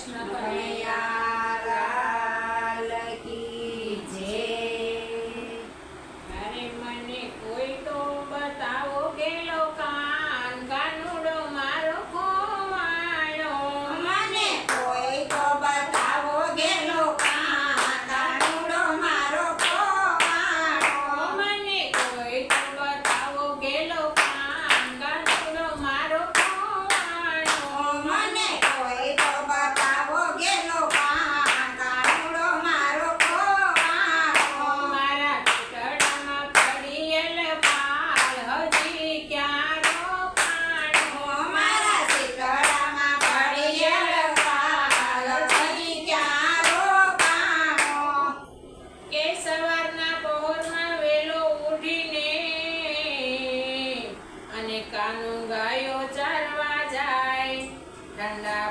कृष्णकनया and uh,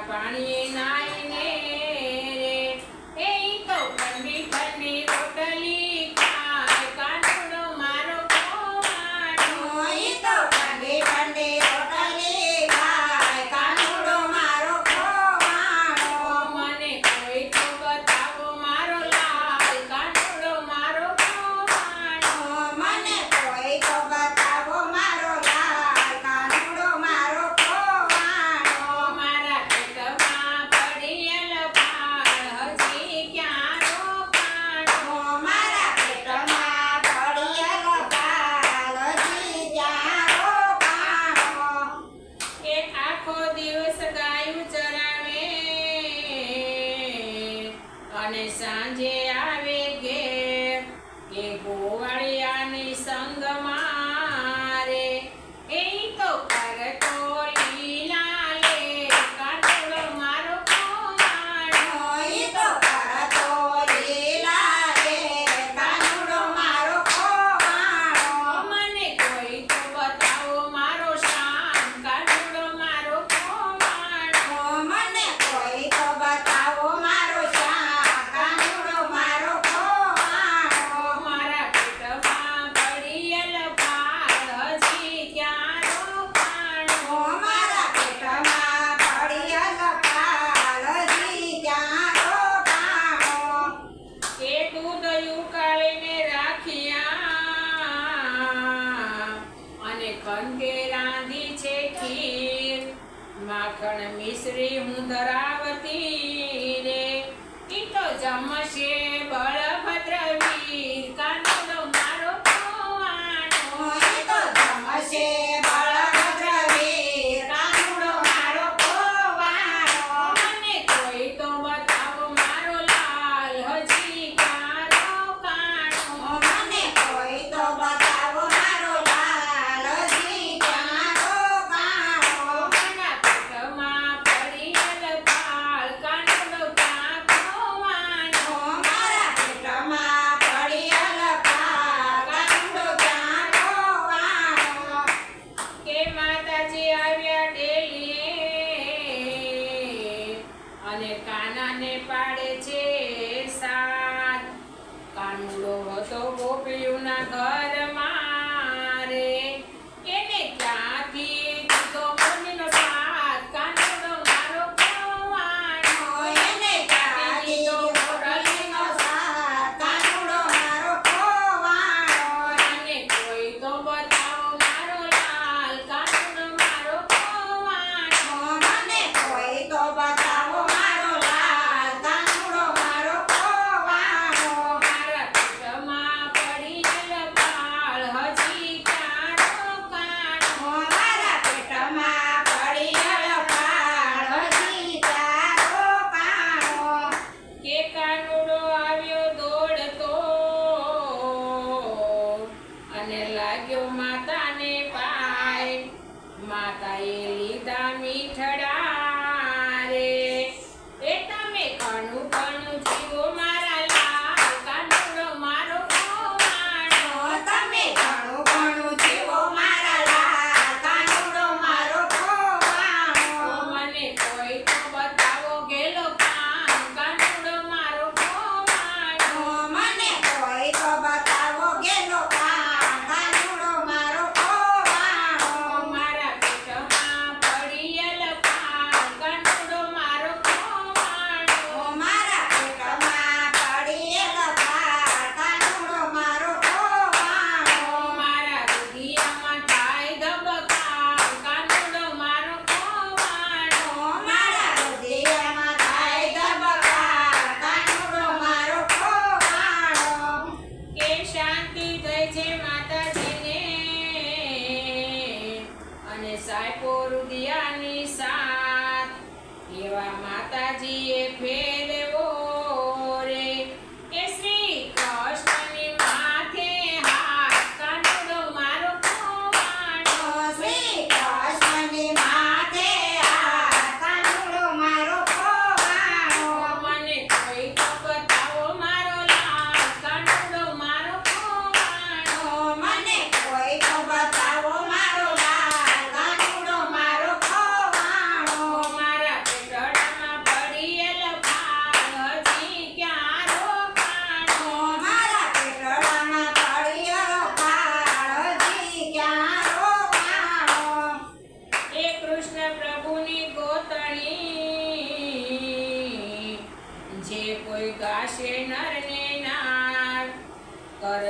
સાંજે આવે માખણ મિશ્રી હું ધરાવતી રે. ઈ તો જમ I Nagar. બાળકો રુદિયાની સાત એવા માતાજીએ ફેર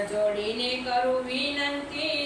જોડીને કરું વિનંતી.